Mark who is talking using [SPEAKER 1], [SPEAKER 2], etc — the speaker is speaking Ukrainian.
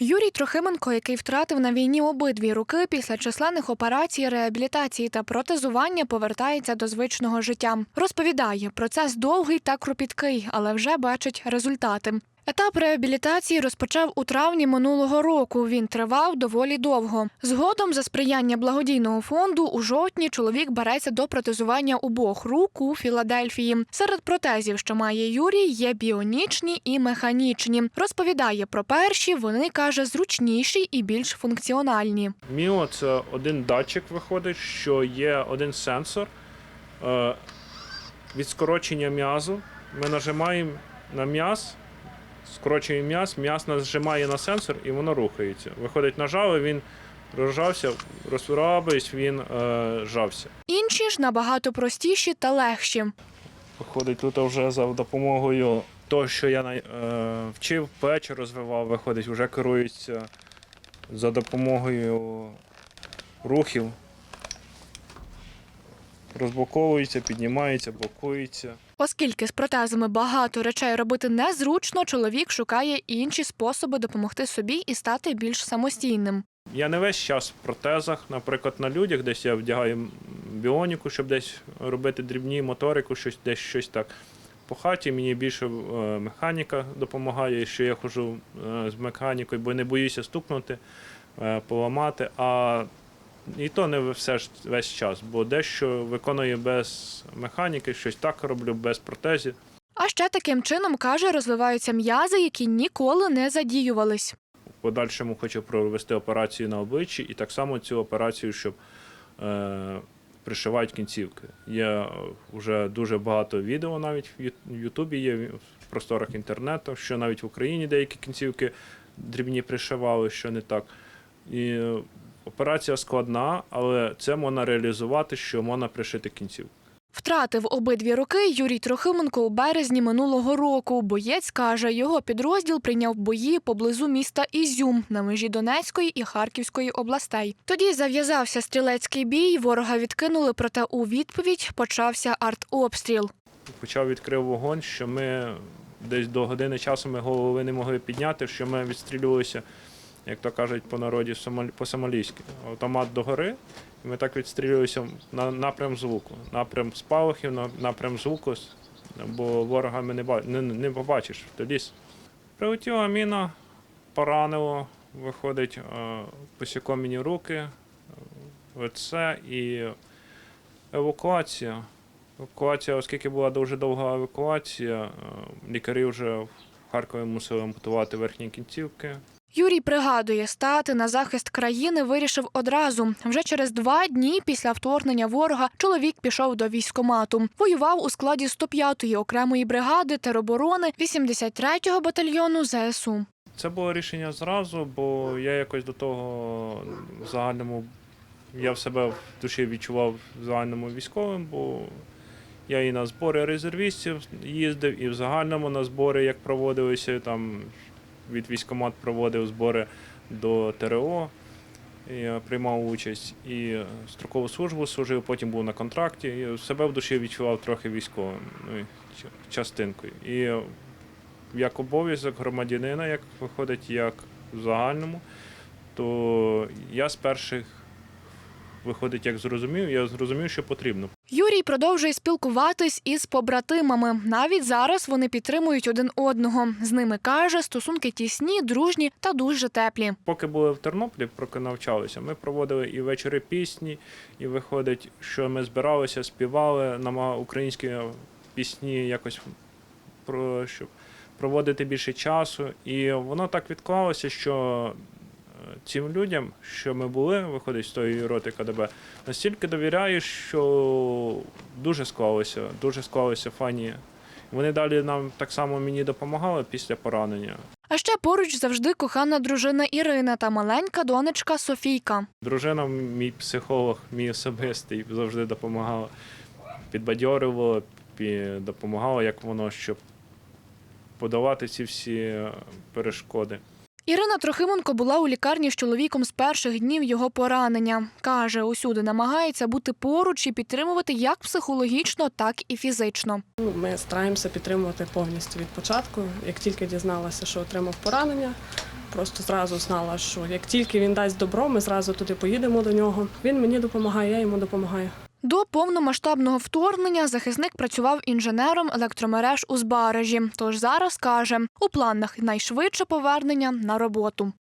[SPEAKER 1] Юрій Трохименко, який втратив на війні обидві руки після численних операцій, реабілітації та протезування, повертається до звичного життя. Розповідає, процес довгий та кропіткий, але вже бачить результати. Етап реабілітації розпочав у травні минулого року. Він тривав доволі довго. Згодом, за сприяння благодійного фонду, у жовтні чоловік береться до протезування обох рук у Філадельфії. Серед протезів, що має Юрій, є біонічні і механічні. Розповідає про перші. Вони каже зручніші і більш функціональні.
[SPEAKER 2] Міо це один датчик виходить, що є один сенсор е, від скорочення м'язу. Ми нажимаємо на м'яз, скорочуємо м'яз, м'яз нажимає на сенсор і воно рухається. Виходить, нажали, він розжався, розслабився, він е, жався.
[SPEAKER 1] Інші ж набагато простіші та легші.
[SPEAKER 2] Виходить, тут вже за допомогою того, що я е, вчив, плечі розвивав, виходить, вже керується за допомогою рухів. Розблоковується, піднімається, блокується.
[SPEAKER 1] Оскільки з протезами багато речей робити незручно, чоловік шукає інші способи допомогти собі і стати більш самостійним.
[SPEAKER 2] Я не весь час в протезах, наприклад, на людях, десь я вдягаю біоніку, щоб десь робити дрібні моторику, щось десь щось так. По хаті мені більше е, механіка допомагає, що я ходжу е, з механікою, бо не боюся стукнути, е, поламати. А і то не все ж весь час, бо дещо виконую без механіки, щось так роблю, без протезів.
[SPEAKER 1] А ще таким чином каже, розвиваються м'язи, які ніколи не задіювались.
[SPEAKER 2] В подальшому хочу провести операцію на обличчі і так само цю операцію, щоб е, пришивати кінцівки. Є вже дуже багато відео навіть в Ютубі є в просторах інтернету, що навіть в Україні деякі кінцівки дрібні пришивали, що не так. І операція складна, але це можна реалізувати, що можна пришити кінцівку.
[SPEAKER 1] Втратив обидві руки Юрій Трохименко у березні минулого року. Боєць каже, його підрозділ прийняв бої поблизу міста Ізюм на межі Донецької і Харківської областей. Тоді зав'язався стрілецький бій, ворога відкинули, проте у відповідь почався артобстріл.
[SPEAKER 2] почав відкрив вогонь, що ми десь до години часу ми голови не могли підняти, що ми відстрілювалися, як то кажуть по народі, по-сомалійськи. Автомат догори, і ми так відстрілювалися на напрям звуку, напрям спалахів, на- напрям звуку, бо ворога ми не, не, не побачиш, то ліс. Прилетіла міна, поранило, виходить, е, посікло мені руки, е, лице і евакуація. Евакуація, оскільки була дуже довга евакуація, е, лікарі вже в Харкові мусили ампутувати верхні кінцівки.
[SPEAKER 1] Юрій пригадує, стати на захист країни вирішив одразу. Вже через два дні після вторгнення ворога чоловік пішов до військомату. Воював у складі 105-ї окремої бригади тероборони 83-го батальйону ЗСУ.
[SPEAKER 2] Це було рішення зразу, бо я якось до того в загальному я в себе в душі відчував в загальному військовим, бо я і на збори резервістів їздив, і в загальному на збори, як проводилися, там від військомат проводив збори до ТРО. Я приймав участь і строкову службу служив, потім був на контракті. І себе в душі відчував трохи військовим, ну, частинкою. І як обов'язок громадянина, як виходить, як в загальному, то я з перших виходить, як зрозумів, я зрозумів, що потрібно.
[SPEAKER 1] Юрій продовжує спілкуватись із побратимами. Навіть зараз вони підтримують один одного. З ними каже, стосунки тісні, дружні та дуже теплі.
[SPEAKER 2] Поки були в Тернополі, поки навчалися, ми проводили і вечори пісні, і виходить, що ми збиралися, співали на українські пісні якось про щоб проводити більше часу. І воно так відклалося, що цим людям, що ми були, виходить з тої роти КДБ, настільки довіряю, що дуже склалося, дуже склалися фані. Вони далі нам так само мені допомагали після поранення.
[SPEAKER 1] А ще поруч завжди кохана дружина Ірина та маленька донечка Софійка.
[SPEAKER 2] Дружина, мій психолог, мій особистий, завжди допомагала, підбадьорювала, допомагала, як воно, щоб подолати ці всі е, перешкоди.
[SPEAKER 1] Ірина Трохименко була у лікарні з чоловіком з перших днів його поранення. Каже, усюди намагається бути поруч і підтримувати як психологічно, так і фізично.
[SPEAKER 3] Ми стараємося підтримувати повністю від початку. Як тільки дізналася, що отримав поранення, просто зразу знала, що як тільки він дасть добро, ми зразу туди поїдемо до нього. Він мені допомагає, я йому допомагаю.
[SPEAKER 1] До повномасштабного вторгнення захисник працював інженером електромереж у Збаражі. Тож зараз каже, у планах найшвидше повернення на роботу.